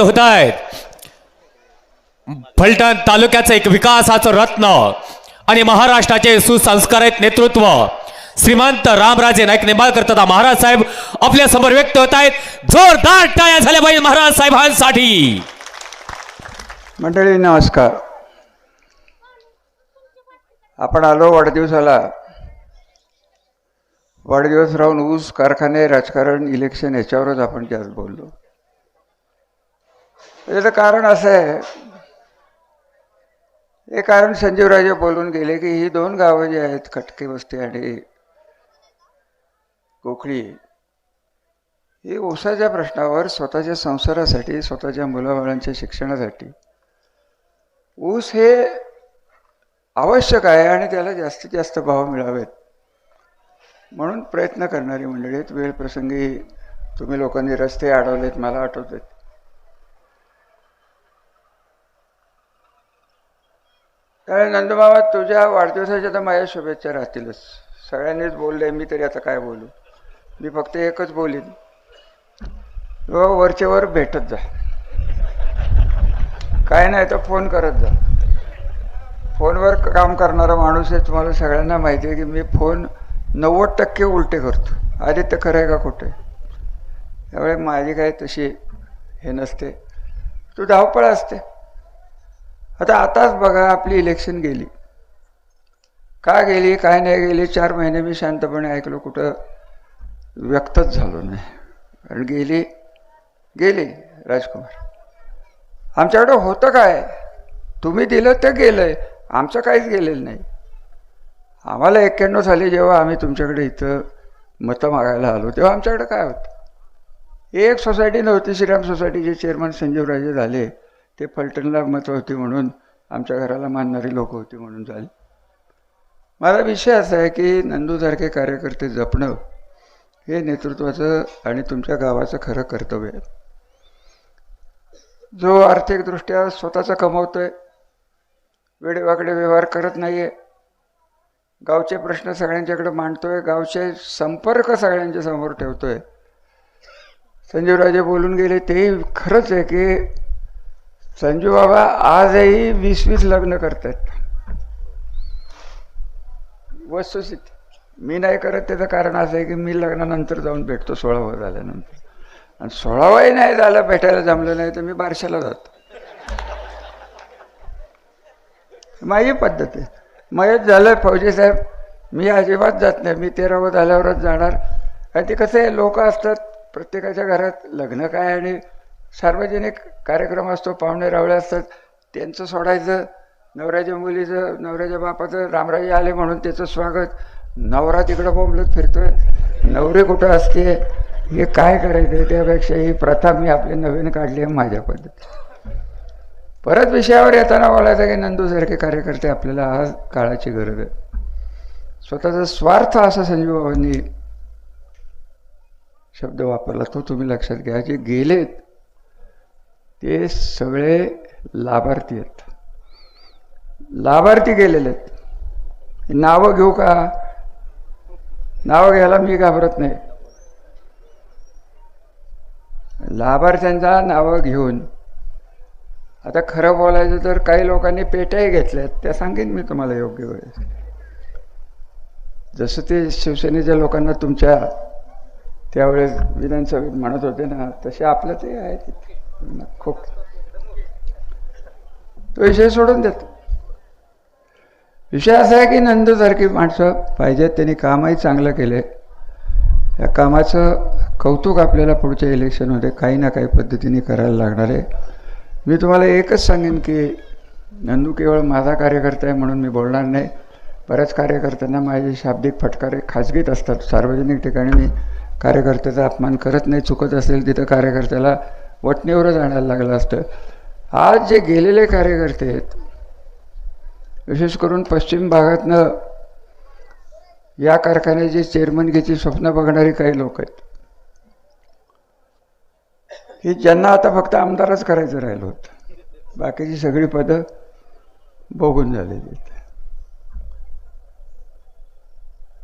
व्यक्त होत आहेत फलटण तालुक्याचं एक विकासाचं रत्न आणि महाराष्ट्राचे सुसंस्कारित नेतृत्व. श्रीमंत रामराजे नाईक निंबाळकर तथा महाराज साहेब आपल्यासमोर व्यक्त होत आहेत जोरदार टाळ्या झाल्या पाहिजे महाराज साहेबांसाठी. मंडळी नमस्कार. आपण आलो वाढदिवसाला. वाढदिवस राहून ऊस कारखाने राजकारण इलेक्शन याच्यावरच आपण जास्त बोललो. त्याचं कारण असं आहे. हे कारण संजीवराजे बोलून गेले की ही दोन गावं जी आहेत खटके वस्ती आणि कोकळी ही ऊसाच्या प्रश्नावर स्वतःच्या संसारासाठी स्वतःच्या मुलाबाळांच्या शिक्षणासाठी. ऊस हे आवश्यक आहे आणि त्याला जास्तीत जास्त भाव मिळावेत. म्हणून प्रयत्न करणारी मंडळी आहेत वेळ प्रसंगी तुम्ही लोकांनी रस्ते अडवलेत मला आठवतात. त्यामुळे नंदबाबा तुझ्या वाढदिवसाच्या तर माझ्या शुभेच्छा राहतीलच. सगळ्यांनीच बोलले मी तरी आता काय बोलू? मी फक्त एकच बोलीन. व वरचेवर भेटत जा. काय नाही तर फोन करत जा. फोनवर काम करणारा माणूस आहे तुम्हाला सगळ्यांना माहिती आहे की मी फोन नव्वद टक्के उलटे करतो. आदित्य खरं आहे का खोटं आहे? त्यामुळे माझी काय तशी हे नसते. तू धावपळ असते. आता आताच बघा आपली इलेक्शन गेली. का गेली काय नाही गेली चार महिने मी शांतपणे ऐकलो कुठं व्यक्तच झालो नाही. कारण गेली गेली राजकुमार. आमच्याकडं होतं काय? तुम्ही दिलं ते गेलं आहे आमचं काहीच गेलेलं नाही. आम्हाला एक्क्याण्णव साली जेव्हा आम्ही तुमच्याकडे इथं मतं मागायला आलो तेव्हा आमच्याकडे काय होतं? एक सोसायटी नव्हती श्रीराम सोसायटीचे चेअरमन संजीवराजे झाले. ते फलटणला मत होती म्हणून आमच्या घराला मानणारी लोक होती म्हणून झाली. माझा विषय असा आहे की नंदूसारखे कार्यकर्ते जपणं हे नेतृत्वाचं आणि तुमच्या गावाचं खरं कर्तव्य आहे. जो आर्थिकदृष्ट्या स्वतःचा कमवतोय वेडेवाकडे व्यवहार करत नाही आहे गावचे प्रश्न सगळ्यांच्याकडे मांडतोय गावचे संपर्क सगळ्यांच्या समोर ठेवतोय. संजीवराजे बोलून गेले तेही खरंच आहे की संजू बाबा आजही वीस वीस लग्न करतात वस्तुस्थिती. मी नाही करत त्याचं कारण असं आहे की मी लग्नानंतर जाऊन भेटतो सोळावं झाल्यानंतर. आणि सोळावाही नाही झालं भेटायला जमलं नाही तर मी बारशाला जातो. माझी पद्धत आहे. मयत झालं फौजी साहेब. मी अजिबात जात नाही. मी तेरावं झाल्यावरच जाणार. आणि ते कसं आहे लोक असतात प्रत्येकाच्या घरात लग्न काय आणि सार्वजनिक कार्यक्रम असतो पाहुणे रावळे असतात त्यांचं सोडायचं नवऱ्याच्या मुलीचं नवऱ्याच्या बापाचं रामराजे आले म्हणून त्याचं स्वागत. नवरा तिकडं बोंबलत फिरतोय. नवरे कुठं असते? हे काय करायचं त्यापेक्षा ही प्रथा मी आपली नवीन काढली आहे माझ्या पद्धतीत. परत विषयावर येताना बोलायचं की नंदूसारखे कार्यकर्ते आपल्याला आज काळाची गरज आहे. स्वतःचा स्वार्थ असा संजीव बाबांनी शब्द वापरला तो तुम्ही लक्षात घ्या जे गेलेत ते सगळे लाभार्थी आहेत. लाभार्थी गेलेले आहेत. नावं घेऊ का? नावं घ्यायला मी घाबरत नाही. लाभार्थ्यांचा नावं घेऊन. आता खरं बोलायचं तर काही लोकांनी पेट्याही घेतल्यात त्या सांगेन मी तुम्हाला योग्य वेळेस. जसं ते शिवसेनेच्या लोकांना तुमच्या त्यावेळेस विधानसभेत म्हणत होते ना तसे आपलं ते आहे तिथे. खूप तो विषय सोडून देतो. विषय असा आहे की नंदूसारखी माणसं पाहिजेत त्यांनी कामही चांगलं केले. या कामाचं कौतुक आपल्याला पुढच्या इलेक्शनमध्ये काही ना काही पद्धतीने करायला लागणार आहे. मी तुम्हाला एकच सांगेन की नंदू केवळ माझा कार्यकर्ता आहे म्हणून मी बोलणार नाही. बऱ्याच कार्यकर्त्यांना माझे शाब्दिक फटकारे खाजगीत असतात. सार्वजनिक ठिकाणी मी कार्यकर्त्याचा अपमान करत नाही चुकत असेल तिथं कार्यकर्त्याला वटणीवरच आणायला लागलं असतं. आज जे गेलेले कार्यकर्ते आहेत विशेष करून पश्चिम भागातनं या कारखान्याची चेअरमनगीची स्वप्न बघणारी काही लोक आहेत. की ज्यांना आता फक्त आमदारच करायचं राहिलं होतं. बाकीची सगळी पदं बघून झालेली आहेत.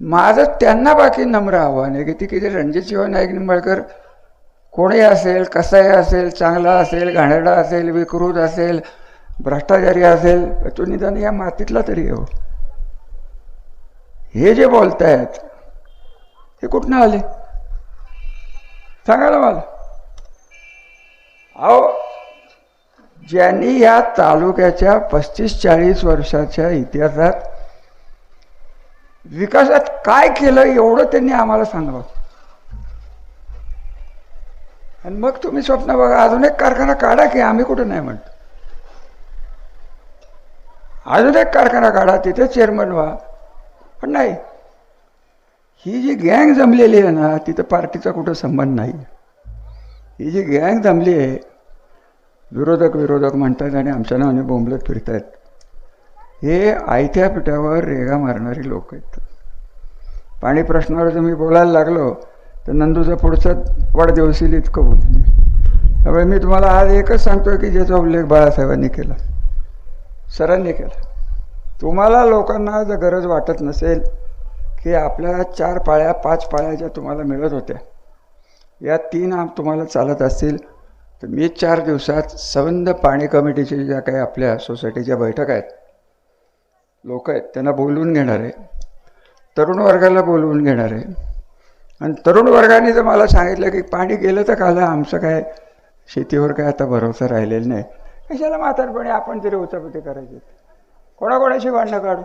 माझं त्यांना बाकी नम्र आव्हान आहे की ती किती रणजित शिवा नाईक निंबाळकर कोणी असेल कसाही असेल चांगला असेल घाणेरडा असेल विकृत असेल भ्रष्टाचारी असेल तो निदान या मातीतला तरी येऊ हो. हे जे बोलतायत हे कुठनं आले? सांगा ना मला. अहो ज्यांनी या तालुक्याच्या पस्तीस चाळीस वर्षाच्या इतिहासात विकासात काय केलं एवढं त्यांनी आम्हाला सांगावं. आणि मग तुम्ही स्वप्न बघा अजून एक कारखाना काढा की आम्ही कुठं नाही म्हणतो. अजून एक कारखाना काढा तिथे चेअरमन व्हा. पण नाही. ही जी गँग जमलेली आहे ना तिथं पार्टीचा कुठं संबंध नाही. ही जी गँग जमली आहे विरोधक विरोधक म्हणतात आणि आमच्या नावाने बोंबलत फिरतायत. हे आयत्या पिठावर रेगा मारणारी लोक आहेत. पाणी प्रश्नावर जर मी बोलायला लागलो तर नंदूचा पुढचा वाढदिवस येईल इतकं बोलले. त्यामुळे मी तुम्हाला आज एकच सांगतोय की ज्याचा उल्लेख बाळासाहेबांनी केला. सरांनी केला. तुम्हाला लोकांना जर गरज वाटत नसेल की आपल्या चार पाळ्या पाच पाळ्या ज्या तुम्हाला मिळत होत्या या तीन आम तुम्हाला चालत असतील तर मी चार दिवसात संबंध पाणी कमिटीच्या ज्या काही आपल्या सोसायटीच्या बैठक आहेत लोक आहेत त्यांना बोलवून घेणार आहे. तरुण वर्गाला बोलवून घेणार आहे. आणि तरुण वर्गाने जर मला सांगितलं की पाणी गेलं तर काला आमचं काय शेतीवर काय आता भरोसा राहिलेला नाही. कशाला म्हातारपणे आपण तरी उचापती करायचे? कोणाकोणाशी भांडणं काढू?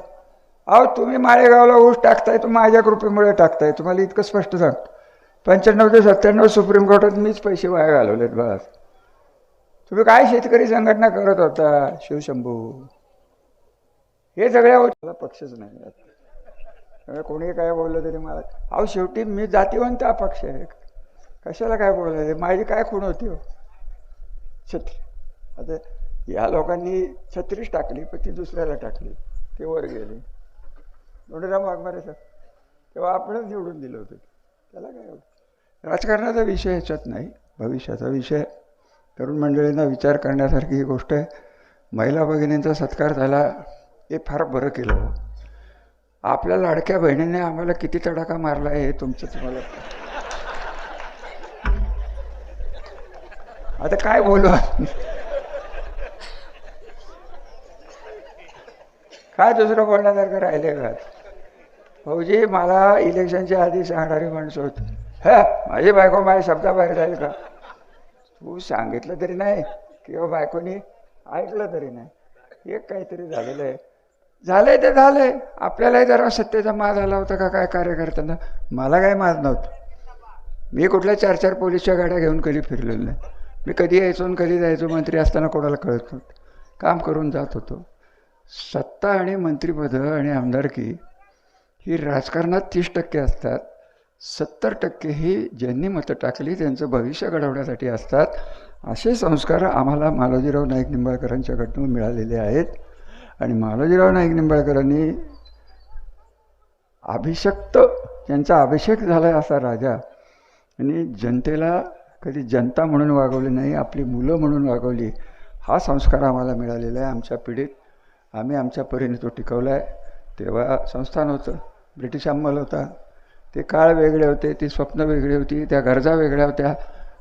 अहो तुम्ही माळेगावला ऊस टाकताय तो माझ्या कृपेमुळे टाकताय. तुम्हाला इतकं स्पष्ट सांग पंच्याण्णव ते सत्त्याण्णव सुप्रीम कोर्टात मीच पैसे वाया घालवलेत बस. तुम्ही काय शेतकरी संघटना करत होता शिवशंभू? हे सगळ्या पक्षच नाही. आता कोणी काय बोललं तरी मला? अहो शेवटी मी जातीवंत अपक्ष आहे. कशाला काय बोलायचं माझी काय खूण होती हो? छत्री. आता या लोकांनी छत्रीच टाकली पण ती दुसऱ्याला टाकली. ते वर गेले. दोंडीराम वाघमारे सर तेव्हा आपणच निवडून दिलं होतं. त्याला काय राजकारणाचा विषय ह्याच्यात नाही. भविष्याचा विषय. तरुण मंडळींना विचार करण्यासारखी ही गोष्ट आहे. महिला भगिनींचा सत्कार झाला हे फार बरं केलं हो. आपल्या लाडक्या बहिणीने आम्हाला किती तडाखा मारला आहे हे तुमचं तुम्हाला आता काय बोलू? काय दुसरं बोलण्यासारखं राहिले का? भाऊजी मला इलेक्शनच्या आधी सांगणारी माणसं होती. ह माझी बायको माझ्या शब्दाबाहेर जाईल का? तू सांगितलं तरी नाही किंवा बायकोनी ऐकलं तरी नाही. एक काहीतरी झालेलं आहे. झालंय ते झालंय. आपल्यालाही जरा सत्तेचा माज आला होता का काय कार्यकर्त्यांना? मला काय माज नव्हतं. मी कुठल्या चार चार पोलीसच्या गाड्या घेऊन कधी फिरलेलो नाही. मी कधी यायचो आणि कधी जायचो मंत्री असताना कोणाला कळत नव्हतं. काम करून जात होतो. सत्ता आणि मंत्रिपदं आणि आमदारकी ही राजकारणात तीस टक्के असतात. सत्तर टक्के ही ज्यांनी मतं टाकली त्यांचं भविष्य घडवण्यासाठी असतात. असे संस्कार आम्हाला मालोजीराव नाईक निंबाळकरांच्याकडून मिळालेले आहेत. आणि मालोजीराव नाईक निंबाळकरांनी अभिषक्त त्यांचा अभिषेक झाला आहे असा राजा. आणि जनतेला कधी जनता म्हणून वागवली नाही आपली मुलं म्हणून वागवली हा संस्कार आम्हाला मिळालेला आहे आमच्या पिढीत. आम्ही आमच्या परीने तो टिकवला आहे तेव्हा संस्थान होतं ब्रिटिश अंमल होता. ते काळ वेगळे होते ती स्वप्न वेगळी होती त्या गरजा वेगळ्या होत्या.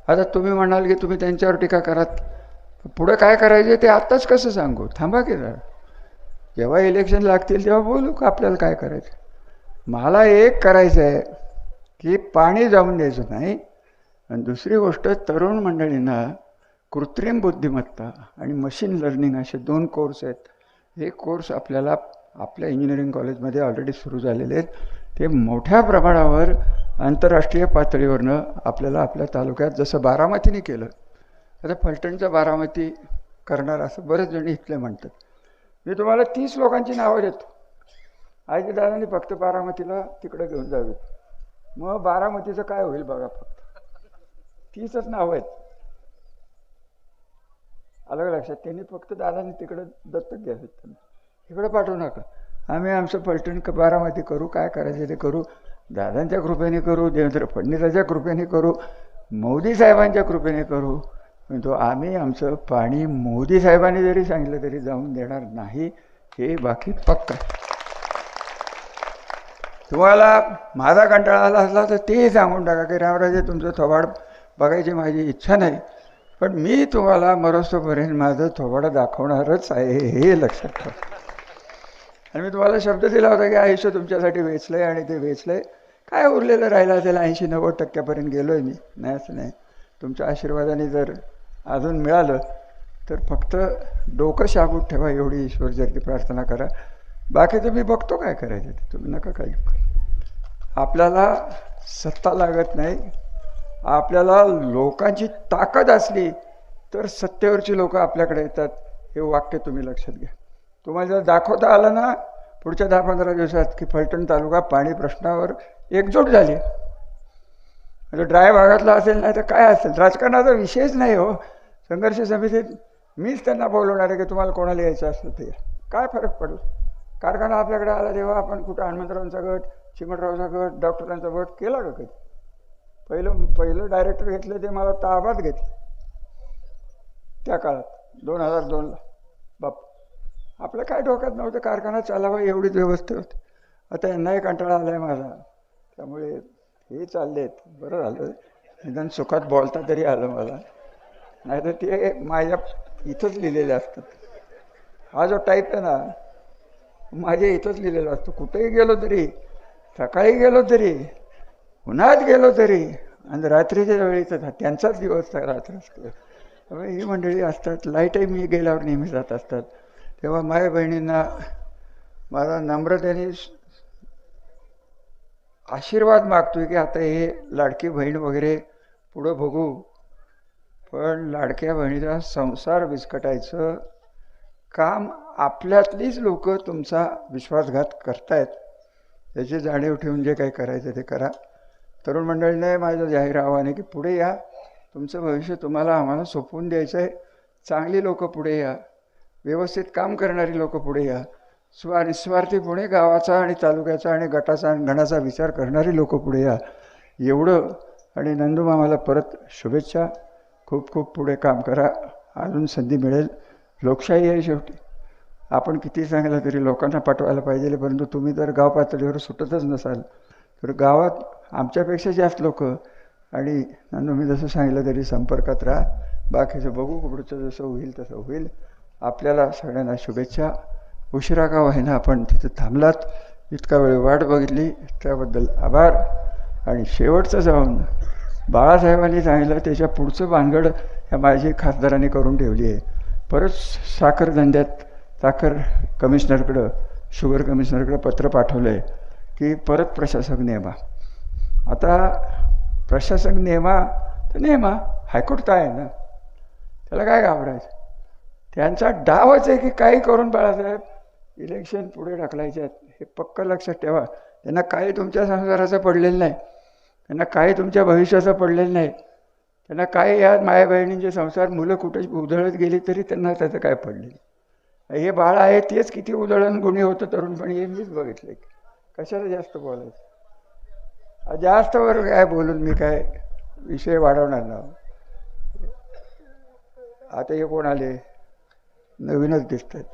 आता तुम्ही म्हणाल की तुम्ही त्यांच्यावर टीका करात. पुढं काय करायचे ते आत्ताच कसं सांगू? थांबा की जरा. जेव्हा इलेक्शन लागतील तेव्हा बोलू का आपल्याला काय करायचं? मला एक करायचं आहे की पाणी जाऊन द्यायचं नाही. आणि दुसरी गोष्ट तरुण मंडळींना कृत्रिम बुद्धिमत्ता आणि मशीन लर्निंग असे दोन कोर्स आहेत. हे कोर्स आपल्याला आपल्या इंजिनिअरिंग कॉलेजमध्ये ऑलरेडी सुरू झालेले आहेत. ते मोठ्या प्रमाणावर आंतरराष्ट्रीय पातळीवरनं आपल्याला आपल्या तालुक्यात जसं बारामतीने केलं आता फलटणचं बारामती करणार असं बरेच जण इथले म्हणतात. मी तुम्हाला तीस लोकांची नावं देतो. आजी दादांनी फक्त बारामतीला तिकडं घेऊन जावे. मग बारामतीचं काय होईल बघा फक्त. तीसच नावं आहेत. अलग लक्षात त्यांनी फक्त दादांनी तिकडं दत्तक घ्यावे त्यांना. इकडं पाठवू नका. आम्ही आमचं पलटण बारामती करू काय करायचं ते करू. दादांच्या कृपेने करू देवेंद्र फडणवीसाच्या कृपेने करू मोदी साहेबांच्या कृपेने करू. पण तो आम्ही आमचं पाणी मोदी साहेबांनी जरी सांगितलं तरी जाऊन देणार नाही हे बाकी पक्का तुम्हाला माझा कंटाळा आला असला तर ते सांगून टाका की रामराजे तुमचं थोबाड बघायची माझी इच्छा नाही पण मी तुम्हाला मरोस्तोपर्यंत माझं थोबाडं दाखवणारच आहे हे लक्षात ठेवा. आणि मी तुम्हाला शब्द दिला होता की आयुष्य तुमच्यासाठी वेचलं आहे आणि ते वेचलं आहे काय उरलेलं राहिलं असेल? ऐंशी नव्वद टक्क्यापर्यंत गेलो आहे मी. नाही असं नाही. तुमच्या आशीर्वादाने जर अजून मिळालं तर फक्त डोकं शाबूत ठेवा एवढी ईश्वर जरती प्रार्थना करा. बाकीचं मी बघतो काय करायचं ते. तुम्ही नका काय आपल्याला सत्ता लागत नाही. आपल्याला लोकांची ताकद असली तर सत्तेवरची लोक आपल्याकडे येतात. हे वाक्य तुम्ही लक्षात घ्या. तुम्हाला जर दाखवता आलं ना पुढच्या दहा पंधरा दिवसात की फलटण तालुका पाणी प्रश्नावर एकजूट झाली. म्हणजे ड्राय भागातला असेल नाही तर काय असेल? राजकारणाचा विषयच नाही हो. संघर्ष समितीत मीच त्यांना बोलवणार आहे की तुम्हाला कोणाला यायचं असलं ते. काय फरक पडेल कारखाना आपल्याकडे आला तेव्हा आपण कुठं हनुमंतरावांचा गट चिमटरावचा गट डॉक्टरांचा गट केला का कधी? पहिलं पहिलं डायरेक्टर घेतलं ते मला ताबात घेतलं. त्या काळात दोन हजार दोनला बाप. आपलं काय डोक्यात नव्हतं कारखाना चालावा एवढीच व्यवस्था होती. आता यांनाही कंटाळा आला आहे माझा. त्यामुळे हे चालले आहेत बरं झालं. निदान सुखात बोलता तरी आलं मला. नाहीतर ते माझ्या इथंच लिहिलेले असतात. हा जो टाईप आहे ना माझ्या इथंच लिहिलेला असतो. कुठेही गेलो तरी सकाळी गेलो तरी उन्हात गेलो तरी आणि रात्रीच्या वेळी त्यांचाच दिवस रात्र असतो. त्यामुळे ही मंडळी असतात. लाईटही मी गेल्यावर नेहमी जात असतात. तेव्हा माझ्या बहिणींना मला नम्रतेने आशीर्वाद मागतोय की आता हे लाडकी बहीण वगैरे पुढं बघू. पण लाडक्या बहिणीचा संसार विस्कटायचं काम आपल्यातलीच लोक तुमचा विश्वासघात करतायत. याची जाणीव ठेवून जे काही करायचं ते करा. तरुण मंडळीने माझं जाहीर आव्हान आहे की पुढे या. तुमचं भविष्य तुम्हाला आम्हाला सोपवून द्यायचं आहे चांगली लोकं पुढे या. व्यवस्थित काम करणारी लोकं पुढे या. स्वा निस्वार्थीपणे गावाचा आणि तालुक्याचा आणि गटाचा आणि गणाचा विचार करणारी लोक पुढे या. एवढं. आणि नंदू मामाला परत शुभेच्छा. खूप खूप पुढे काम करा. अजून संधी मिळेल. लोकशाही आहे शेवटी. आपण किती सांगितलं तरी लोकांना पाठवायला पाहिजे परंतु तुम्ही जर गाव पातळीवर सुटतच नसाल. तर गावात आमच्यापेक्षा जास्त लोक आणि नंदू मी जसं सांगितलं तरी संपर्कात राहा. बाकीचं बघू पुढचं जसं होईल तसं होईल. आपल्याला सगळ्यांना शुभेच्छा. उशिरा का होईना आपण तिथं थांबलात. इतका वेळ वाट बघितली. त्याबद्दल आभार. आणि शेवटचं जाऊन बाळासाहेबांनी सांगितलं त्याच्या पुढचं भानगड ह्या माझी खासदारांनी करून ठेवली आहे. परत साखर धंद्यात साखर कमिशनरकडं शुगर कमिशनरकडं पत्र पाठवलं आहे की परत प्रशासक नेमा. आता प्रशासक नेमा तर नेमा हायकोर्ट काय आहे ना. त्याला काय घाबरायचं? त्यांचा डावच आहे की काही करून बाळासाहेब. इलेक्शन पुढे ढकलायचे आहेत. हे पक्क लक्षात ठेवा. त्यांना काही तुमच्या संसाराचं पडलेलं नाही. त्यांना काही तुमच्या भविष्याचं पडलेलं नाही. त्यांना काही या माया बहिणींचे संसार मुलं कुठे उधळत गेली तरी त्यांना त्याचं काय पडलेलं हे बाळ आहे तेच किती उधळण गुणी होतं तरुणपणी हे मीच बघितलं कशाला जास्त बोलायचं? जास्त वर काय बोलून मी काय विषय वाढवणार ना? आता हे कोण आले? नवीनच दिसत आहेत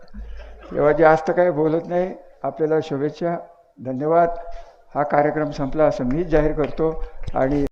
तेव्हा जास्त काही बोलत नाही. आपल्याला शुभेच्छा धन्यवाद. हा कार्यक्रम संपला असं मीच जाहीर करतो आणि